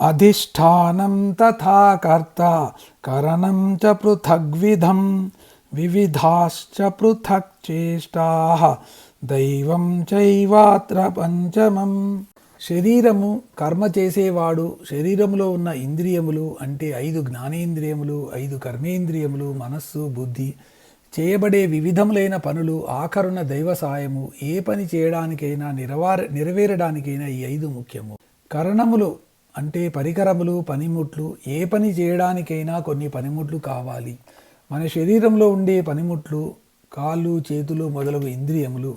అధిష్టానం తథా కర్త కరణం చ పృథగ్విధం వివిధాశ్చ పృథక్ చేష్టా దైవం చైవాత్ర పంచమం శరీరము కర్మ చేసేవాడు శరీరములో ఉన్న ఇంద్రియములు అంటే ఐదు జ్ఞానేంద్రియములు ఐదు కర్మేంద్రియములు మనస్సు బుద్ధి చేయబడే వివిధములైన పనులు ఆఖరున దైవ సాయము. ఏ పని చేయడానికైనా నెరవార నెరవేరడానికైనా ఈ ఐదు ముఖ్యము. కరణములు అంటే పరికరములు పనిముట్లు ఏ పని చేయడానికైనా కొన్ని పనిముట్లు కావాలి. మన శరీరంలో ఉండే పనిముట్లు కాళ్ళు చేతులు మొదలగు ఇంద్రియములు.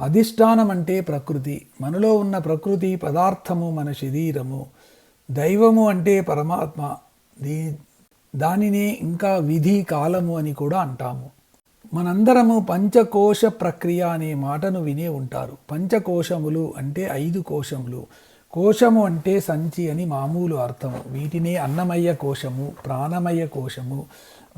అధిష్టానం అంటే ప్రకృతి. మనలో ఉన్న ప్రకృతి పదార్థము మన శరీరము. దైవము అంటే పరమాత్మ. దీ దానినే ఇంకా విధి కాలము అని కూడా అంటాము. మనందరము పంచకోశ ప్రక్రియ అనే మాటను వినే ఉంటారు. పంచకోశములు అంటే ఐదు కోశములు. కోశము అంటే సంచి అని మామూలు అర్థం. వీటినే అన్నమయ కోశము ప్రాణమయ కోశము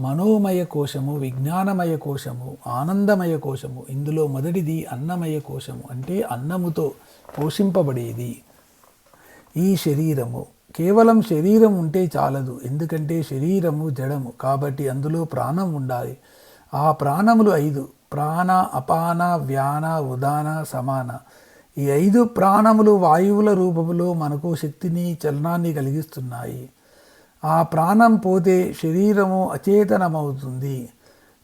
మనోమయ కోశము విజ్ఞానమయ కోశము ఆనందమయ కోశము. ఇందులో మొదటిది అన్నమయ కోశము. అంటే అన్నముతో పోషింపబడేది ఈ శరీరము. కేవలం శరీరం ఉంటే చాలదు. ఎందుకంటే శరీరము జడము. కాబట్టి అందులో ప్రాణం ఉండాలి. ఆ ప్రాణములు ఐదు. ప్రాణ అపాన వ్యాన ఉదాన సమాన. ఈ ఐదు ప్రాణములు వాయువుల రూపములో మనకు శక్తిని చలనాన్ని కలిగిస్తున్నాయి. ఆ ప్రాణం పోతే శరీరము అచేతనమవుతుంది.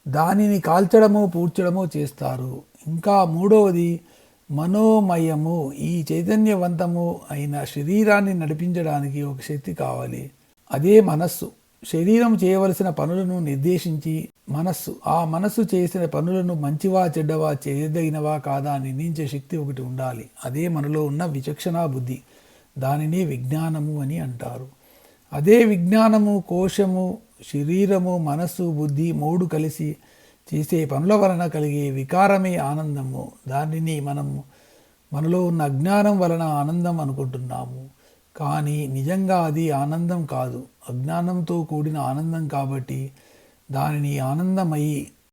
దానిని కాల్చడము పూడ్చడము చేస్తారు. ఇంకా మూడవది మనోమయము. ఈ చైతన్యవంతము అయిన శరీరాన్ని నడిపించడానికి ఒక శక్తి కావాలి. అదే మనస్సు. శరీరం చేయవలసిన పనులను నిర్దేశించి మనస్సు ఆ మనస్సు చేసిన పనులను మంచివా చెడ్డవా చేయదగినవా కాదా నిర్ణయించే శక్తి ఒకటి ఉండాలి. అదే మనలో ఉన్న విచక్షణా బుద్ధి. దానిని విజ్ఞానము అని అంటారు. అదే విజ్ఞానము కోశము శరీరము మనస్సు బుద్ధి మూడు కలిసి చేసే పనుల వలన కలిగే వికారమే ఆనందము. దానిని మనము మనలో ఉన్న అజ్ఞానం వలన ఆనందం అనుకుంటున్నాము. కానీ నిజంగా అది ఆనందం కాదు. అజ్ఞానంతో కూడిన ఆనందం కాబట్టి దానిని ఆనందమయ్యి